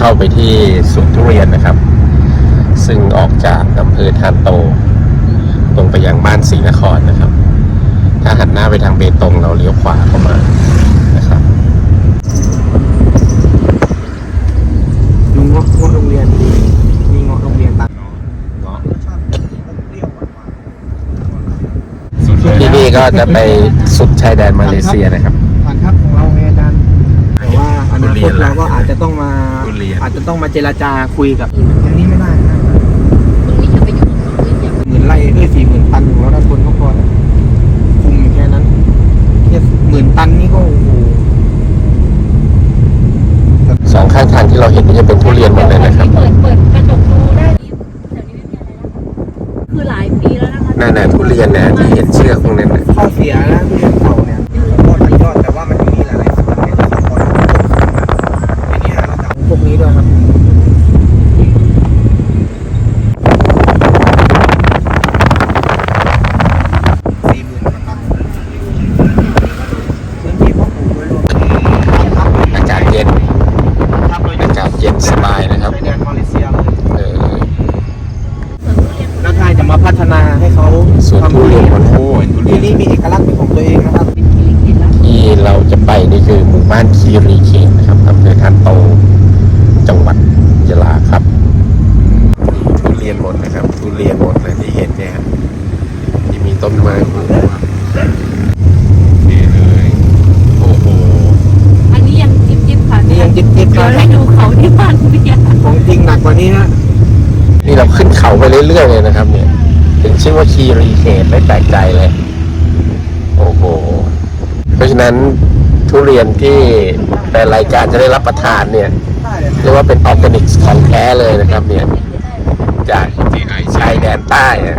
เข้าไปที่สวนทุเรียนนะครับ ซึ่งออกจากอำเภอทานโต ตรงไปยังบ้านศรีนครนะครับ ถ้าหันหน้าไปทางเบตงเราเลี้ยวขวาเข้ามานะครับลุงเงาะเงาะโรงเรียนมีเงาะโรงเรียนตัดที่นี่ก็จะไปสุดชายแดนมาเลเซียนะครับผ่านครับของเราไงอาจารย์แต่ว่าอนาคตเราก็อาจจะต้องมาทุเรียน อาจจะต้องมาเจรจาคุยกับอย่างนี้ไม่ได้นะตรงนี้อย่าไปยุ่งกับเขาเลยอย่าหมื่นไร่เอ้ยสี่หมื่นตันของเราได้คนก็พอแล้วคุมอยู่แค่นั้นแค่หมื่นตันนี่ก็โอ้โหสองข้างทางที่เราเห็นนี่จะเป็นทุเรียนหมดเลยนะครับ เปิดเปิดกระจกดูได้แถวนี้ไม่มีอะไรแล้วคือหลายปีแล้วนะคะ นั่นน่ะทุเรียนเนี่ยที่เห็นเชือกตรงนั้นน่ะ ข้อเสียนะทุเรียนเก่าเนี่ยยอดมันยอดแต่ว่ามันจะมีหลายๆส่วนเนี่ยที่พอเราทีนี้เราจะพวกนี้ด้วยครับ สี่หมื่นตันพื้นที่เพาะปลูกไว้รวมครับ อากาศเย็น ครับโดย อากาศเย็นสบายนะครับ ชายแดนมาเลเซียเลย เออ สวนทุเรียน แล้วถ้าจะมาพัฒนาให้เขา สวนทุเรียนมันโอ้ยทุเรีย ที่ น นี่มีเอกลักษณ์เป็นของตัวเองนะครับ เป็นที่เห็นแล้ว ที่เราจะไปนี่คือหมู่บ้านคีรี เขตนะครับอำเภอทานโตจังหวัดยะลาครับทุเรียนหมดนะครับทุเรียนหมดเลยที่เห็นเนี่ยครับที่มีต้นไม้โอ้โหนี่เลยโอ้โหอันนี้ยังจิ๊บจิ๊บค่ะนี่ยังจิ๊บจิ๊บเดี๋ยวให้ดูเขาที่บ้านเนี่ยของจริงหนักกว่านี้นะนี่เราขึ้นเขาไปเรื่อยๆเลยนะครับ เนี่ยถึงชื่อว่าคีรีเขตไม่แปลกใจเลย โอ้โห เพราะฉะนั้นทุเรียนที่ แฟนรายการจะได้รับประทานเนี่ยเรียกว่าเป็นออร์แกนิกของแท้เลยนะครับเนี่ยจากชายแดนใต้อะ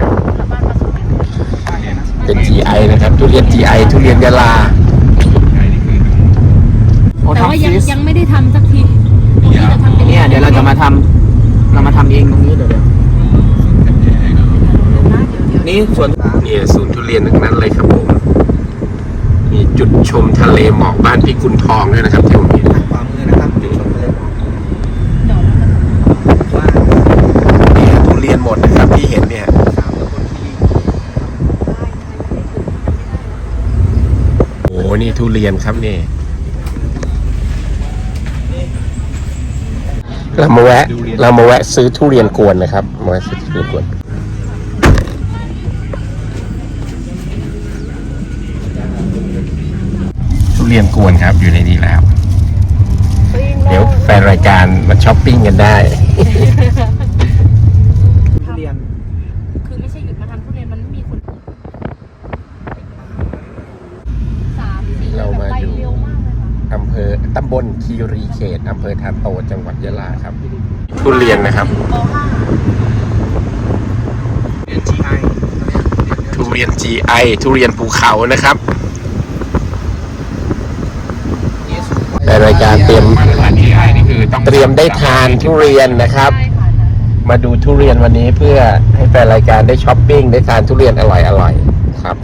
เป็น GI นะครับ ทุเรียน GI ทุเรียนยะลาโอ้แต่ว่าทำยังซีสยังไม่ได้ทำสักทีตรงนี้จะทำเป็นเนี่ยเดี๋ยวเราจะมาทำเรามาทำเองตรงนี้เดี๋ยวเดี๋ยวนะเดี๋ยวเดี๋ยวนี่ส่วนเนี่ยศูนย์ทุเรียนทั้งนั้นเลยครับผม มีจุดชมทะเลหมอกบ้านพิกุลทองด้วยนะครับที่ผมเห็นขวามือนะครับจุดชมทะเลหมอกว่านี่ทุเรียนหมดนะครับที่เห็นเนี่ยโอ้โหนี่ทุเรียนครับนี่เรามาแวะ เรามาแวะซื้อทุเรียนกวนนะครับมาแวะซื้อทุเรียนกวน เรียนกวนครับอยู่ในนี้แล้ว เดี๋ยวแฟนรายการมาช้อปปิ้งกันได้ ทุเรียนคือไม่ใช่หยุดมาทำทุเรียนมันไม่มีคนสามสี่เรามาแบบไปดูเร็วมากเลยค่ะอำเภอตำบลคีรีเขตอำเภอทานโตจังหวัดยะลาครับ ทุเรียนนะครับปเรียน GI ทุเรียน GI ทุเรียนภูเขานะครับ นี่สุด ในราย การเตรียมเตรียมได้ทานทุเรียนนะครับใช่ค่ะมาดูทุเรียนวันนี้เพื่อให้แฟนรายการได้ช้อปปิ้งได้ทานทุเรียนอร่อยอร่อยๆครับ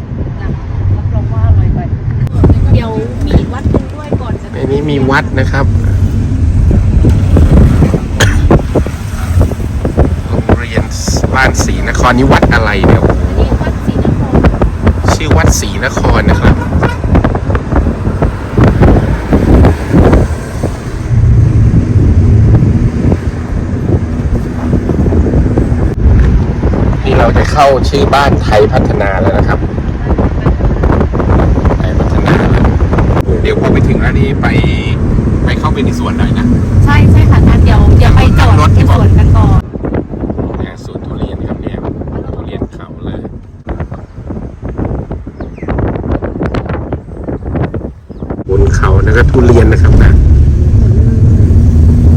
รับรองว่าอร่อยไปเดี๋ยวมีอีกวัดหนึงด้วยก่อนจะในนี้มีวัดนะครับโรงเรียนบ้านศรีนครนี่วัดอะไรเนี่ยอันนี้วัดศรีนครชื่อวัดศรีนครนะครับ นี่ เราจะเข้าชื่อบ้านไทยพัฒนาแล้วนะครับ ไทยพัฒนาแล้วเดี๋ยวพอไปถึงแล้วนี้ไปไปเข้าไปในสวนหน่อยนะ ใช่ใช่ค่ะงั้นเดี๋ยวเดี๋ยวไปจอดรถที่ที่บอกสวนกันก่อนเนี่ยสวนทุเรียนครับเนี่ยทุเรียนเขาเลยบนเขาแล้วก็ทุเรียนนะครับนะ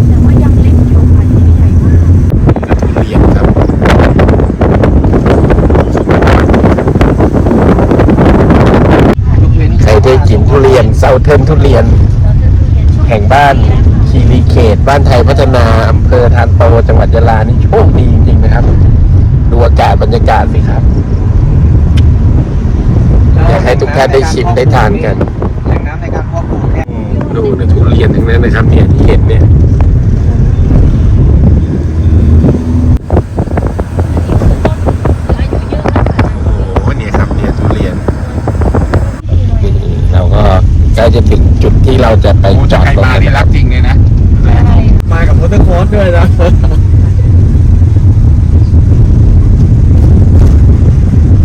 แต่ว่ายังเล็กอยู่ค่ะยังไม่ใหญ่มาก ทุเรียนครับใครได้กินทุเรียนเซาเทิร์นทุเรียน แห่งบ้านคีรีเขต บ้านไทยพัฒนาอำเภอทานโตจังหวัดยะลานี่โชคดีจริงๆนะครับ ดูอากาศบรรยากาศสิครับอยากให้ทุกท่านได้ชิมได้ทานกันแหล่งน้ำในการเพาะปลูกเนี่ยดูนะทุเรียนทั้งนั้นนะครับเนี่ยที่เห็นเนี่ย ใกล้จะถึงจุดที่เราจะไปโอ้จจะอดใครรถมากันนี่นะครักจริงเลยนะ อะไร มากับมอเตอร์โค้ดด้วยนะ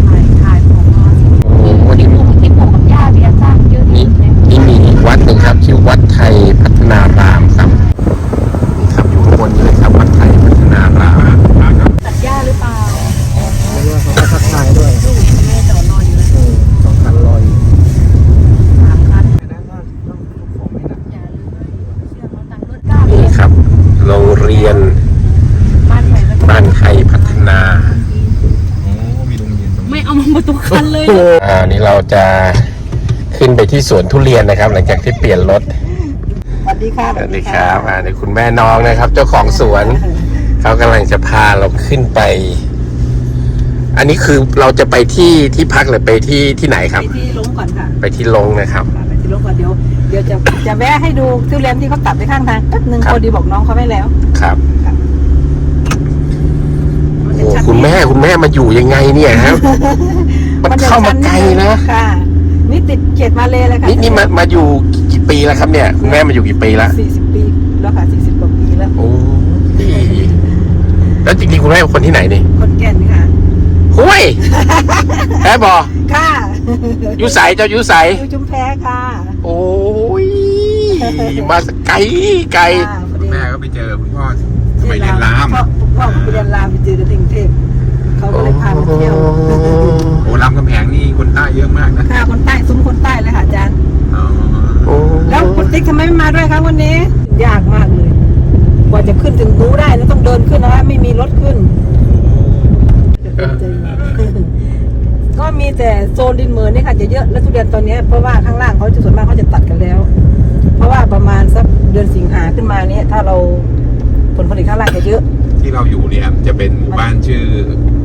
ถ่ายถ่ายผมมา โอ้โหวันนี้ ที่ผมกับย่าเบียร์จ้างเยอะที่ นี่ สุดเลย นี่มีอีกวัดหนึ่งครับชื่อวัดไทยพัฒนารามครับนี่ครับอยู่ข้างบนนี้เลยครับวัดไทยพัฒนาราม ตัดย่าหรือเปล่า ไม่รู้ว่าเขาก็ทักทายด้วย ลูกแม่จอดรออยู่เลย เออสองคันรออยู่ สามคัน ดังนั้นก็ต้องทุกของไม่หนัก อย่าลืมเชื่อเขาตังค์รถกล้าเล นี่ ย ครับโรงเรียน บ้านใหม่ก็ บ้านไทยพัฒนา โอ้มีโรงเรียนตรงนี้ ไม่เอามาประตู คันเลยอ่านี่เราจะขึ้นไปที่สวนทุเรียนนะครับ หลังจากที่เปลี่ยนรถสวัสดีค่ะสวัสดีครับอ่านี่คุณแม่น้องนะครับ เจ้าของสวนเขากำลังจะพาเราขึ้นไป อันนี้คือเราจะไปที่ที่พักหรือไปที่ที่ไหนครับไปที่ลงก่อนค่ะไปที่ลงนะครับ ไปที่ลงก่อนเดี๋ยวเดี๋ยวจะจะแวะให้ดูทุเรียนที่เขาตัดไปข้างทางแป๊บนึงครับ พอดีบอกน้องเขาไว้แล้วครับมันโอ้จะชัดคุณแม่คุณแม่มาอยู่ยังไงเนี่ยครับ มันจะเข้ามาชัดไกลดงนะ ค่ะ นี่ติดเขตมาเลยเลยค่ะนี่นี่มามาอยู่กี่ปีแล้วครับเนี่ยคุณแม่มาอยู่กี่ปีแล้วสี่สิบปีแล้วค่ะสี่สิบกว่าปีแล้ว โอ้ยแล้วจริงๆคุณแม่เป็นคนที่ไหนนี่คนแก่นค่ะห้วยแอบอค่ะยุใสเจ้ายุใสอยู่ชุมแพค่ะ โอ้ยมาสไกลไกลค่ะพอดีแม่ก็ไปเจอคุณพ่อสมัยเรียนรามพ่อพ่อไปเรียนรามไปเจอกันที่กรุงเทพ เขาก็เลยพามาเที่ยวโอ้รามกำแพงนี่คนใต้เยอะมากนะค่ะคนใต้ซุ้มคนใต้เลยค่ะอาจารย์อ๋อโอ้แล้วคุณติ๊กทำไมไม่มาด้วยครับวันนี้ ยากมากเลย กว่าจะขึ้นถึงนู้ได้นะต้องเดินขึ้นนะไม่มีรถขึ้น ก็มีแต่โซนดินเหมือนนี่ค่ะจะเยอะและทุเรียนตอนเนี้ยเพราะว่าข้างล่างเขาจะส่วนมากเขาจะตัดกันแล้ว เพราะว่าประมาณสักเดือนสิงหาขึ้นมาเนี้ยถ้าเราผลผลิตข้างล่างจะเยอะ ที่เราอยู่เนี่ยจะเป็นหมู่บ้านชื่อ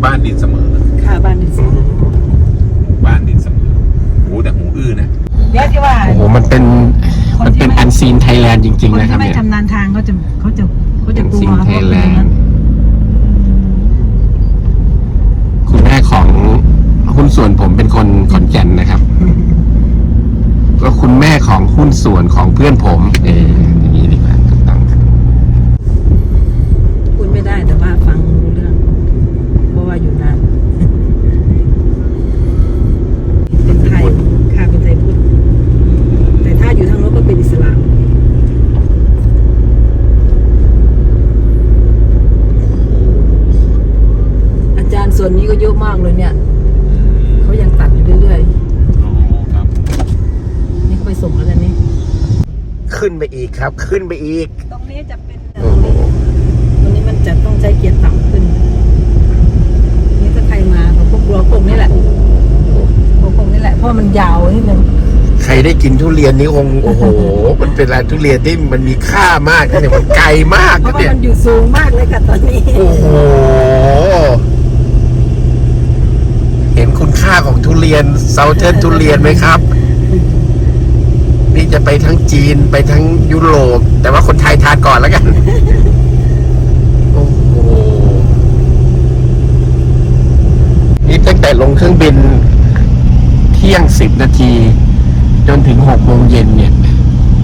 บ้านดินเสมอ ค่ะบ้านดินสีบ้านดินเสมอหูแต่หูอื้อนะ เดี๋ยวที่ว่า โอ้โหมันเป็นมันเป็นอันซีนไทยแลนด์จริงคๆนนะครัที่บไม่เนี่ยชำนาญทางเขาจะเขาจะเขาจะอันกลัซีวนไทยแลนเพราะด์คุณแม่ของหุ้นส่วนผมเป็นคนขอนแก่นนะครับ ก็คุณแม่ของหุ้นส่วนของเพื่อนผม เอออย่างนี้ดีกว่าถูกต้องครับ พูดไม่ได้แต่ว่าฟังรู้เรื่อง เพราะว่าอยู่นาน เป็นไทยค่ะเป็นไทยพุทธแต่ถ้าอยู่ทางโน้นก็เป็นอิสลาม อาจารย์ส่วนนี้ก็เยอะมากเลยเนี่ย เขายังตัดอยู่เรื่อย อ๋อครับ ๆ นี่เขาไปส่งแล้วนะนี่ ขึ้นไปอีก ครับ ขึ้นไปอีก ตรงนี้จะเป็นตรงนี้ตรงนี้มันจะต้องใช้เกียร์ต่ำขึ้น นี่ถ้าใครมาเขาพวกรัวพวกนี้แหละพวกพวกนี้แหละเพราะมันยาวนิดนึงใครได้กินทุเรียนนี้คงโอ้โห มันเป็นอะไรทุเรียนที่มันมีค่ามากนะเนี่ยมันไกลมากเพราะนะว่าเนี่ยมันอยู่สูงมากเลยค่ะตอนนี้โอ้โหเห็นคุณค่าของทุเรียนเซาเทิร์นทุเรียนไหมครับนี่ จะไปทั้งจีนไปทั้งยุโรป แต่ว่าคนไทยทานก่อนแล้วกัน โอ้โห นี่ตั้งแต่ลงเครื่องบิน เที่ยงสิบนาที จนถึงหกโมงเย็นเนี่ย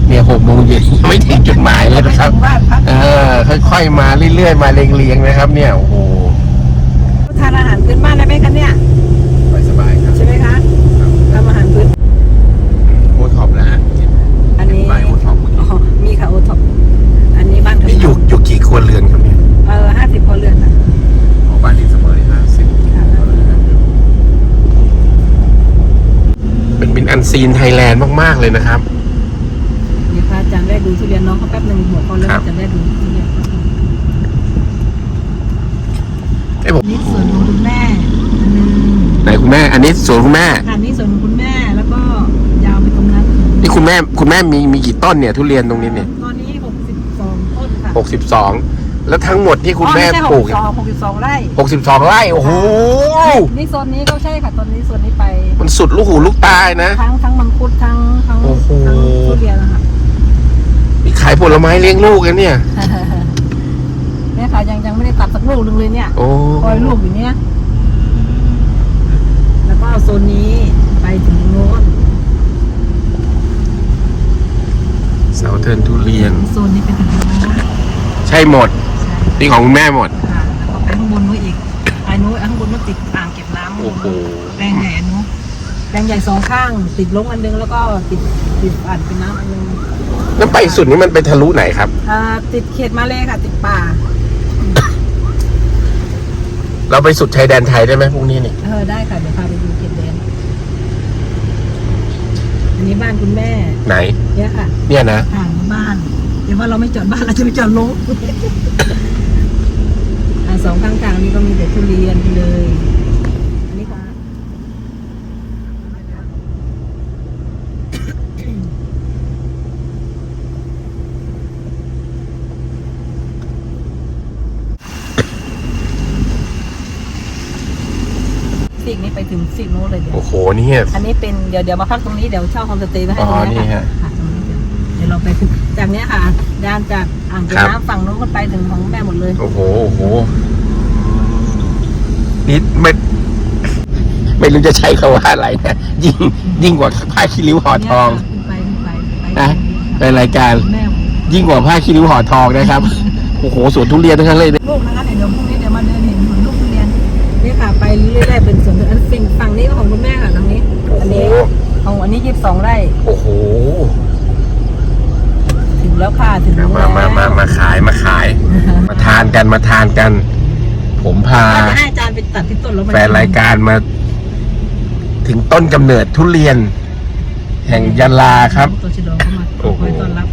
เนี่ยหกโมงเย็นยังไม่ถึงจุดหมายเลยนะครับบ้านพักเออ ค่อยๆมาเรื่อยๆ มาเรียงๆนะครับ เนี่ย โอ้โหทานอาหารพื้นบ้านได้ไหมคะเนี่ย ไปสบายครับ ใช่ไหมคะทำอาหารพื้น โอท็อปนะฮะ อันนี้ ไปโอท็อป อ๋อมีค่ะโอท็อปอันนี้บ้าน นี่อยู่อยู่กี่ ครัวเรือนครับเนี่ยเออห้าสิบครัวเรือนค่ะของบ้านดินเสมอเลยห้าสิบเป็นเป็นอันซีนไทยแลนด์มากๆเลยนะครับ เดี๋ยวพระอาจารย์ได้ดูทุเรียนน้องเขาแป๊บหนึ่งหัวเขาแล้วครับจะได้ดูทุเรียนไอ้ยผมนี่ส่วนของคุณแม่อันหนึงไหนคุณแม่ อันนี้สวนคุณแม่ค่ะนี่ส่วนของคุณแม่แล้วก็ยาวไปตรงนั้น นี่คุณแม่คุณแม่มีมีกี่ต้นเนี่ย ทุเรียนตรงนี้เนี่ย 62 แล้วทั้งหมดที่คุณแม่ปลูก62ไร่ 62ไร่โอ้โหนี่โซนนี้ก็ใช่ค่ะตอนนี้โซนนี้ไป มันสุดลูกหูลูกตายนะ ทั้งทั้งมังคุดทั้งทั้งทั้งทุเรียนนะคะมีขายผลไม้เลี้ยงลูกกันเนี่ย เนี่ยค่ะยังยังไม่ได้ตัดสักลูกหนึงเลยเนี่ยโอ้คอยลูกอยู่เนี่ย แล้วก็เอาโซนนี้ไปถึงโน้นเสาเทินทุเรียน โซนนี้เป็นถึง ช่หมด นี่ของคุณแม่หมด ค่ะแล้วก็ไปข้างบนนู้นอีกไอ้นู้นข้างบนนู้นติดอ่างเก็บน้ำโอ้โห แปลงใหญ่อันนู้นแปลงใหญ่สองข้าง ติดลงอันนึงแล้วก็ติดติดอ่างเป็นน้ำอันนึงแล้วไปสุดนี้มันไปทะลุไหนครับ อ่าติดเขตมาเลยค่ะ ติดป่า เราไปสุดชายแดนไทยได้ไหมพรุ่งนี้นี่ เออได้ค่ะเดี๋ยวพาไปดูเขตแดนอันนี้บ้านคุณแม่ไหน เนี่ยค่ะ เนี่ยนะห่างบ้าน เดี๋ยวว่าเราไม่จอดบ้านเราจะไปจอดลงอ่าสองข้างทางนี้ก็มีแต่ทุเรียนเลยอันนี้ของซีกนี้ไปถึงซีกโน้นเลยเดี๋ยวโอ้โหนี่ฮะอันนี้เป็นเดี๋ยวเดี๋ยวมาพักตรงนี้เดี๋ยวเช่าโฮมสเตย์ไว้ให้อ๋ตรองนี้นี่ค่ะฮะ ค่ะตรงนี้เดี๋ยวเดี๋ยวเราไปถึง จากเนี้ยค่ะด้านจากอ่างเก็บครับ น้ำฝั่งโน้นก็ไปถึงของแม่หมดเลย โอ้โหโอ้โหนี่ไม่ไม่รู้จะใช้คาว่าอะไรนะยิ่งยิ่งกว่าผ้าคีริ้วห่อทองขึ้นไปขึ้นไปขึ้นไปนะในรายการแม่ยิ่งกว่าผ้าคีริ้วห่อทองนะครับ โอ้โหสวนทุเรียนทั้งนั้นเลยเนี่ยลูกนะคะเดี๋ยวพรุ่งนี้เดี๋ยวมาเดินเห็นสวนลูกทุเรียนนี่ค่ะ ไปเรื่อยๆเป็นสวนอันสิ่งฝั่งนี้ก็ของคุณแม่ค่ะทางนี้ อันนี้ของอันนี้ยี่สิบสองไร่ โอ้โห ถึง แล้วค่ะถึงแล้วมามามามาขายมาขาย มาทานกันมาทานกัน ผมพาว่าจะให้อาจารย์ไปตัดที่ต้นแล้วมัแฟนรายการมา ถึงต้นกำเนิดทุเรียน แห่งยันลาครับตัวชิโดเข้ามาโอ้โหคอยต้อนรับ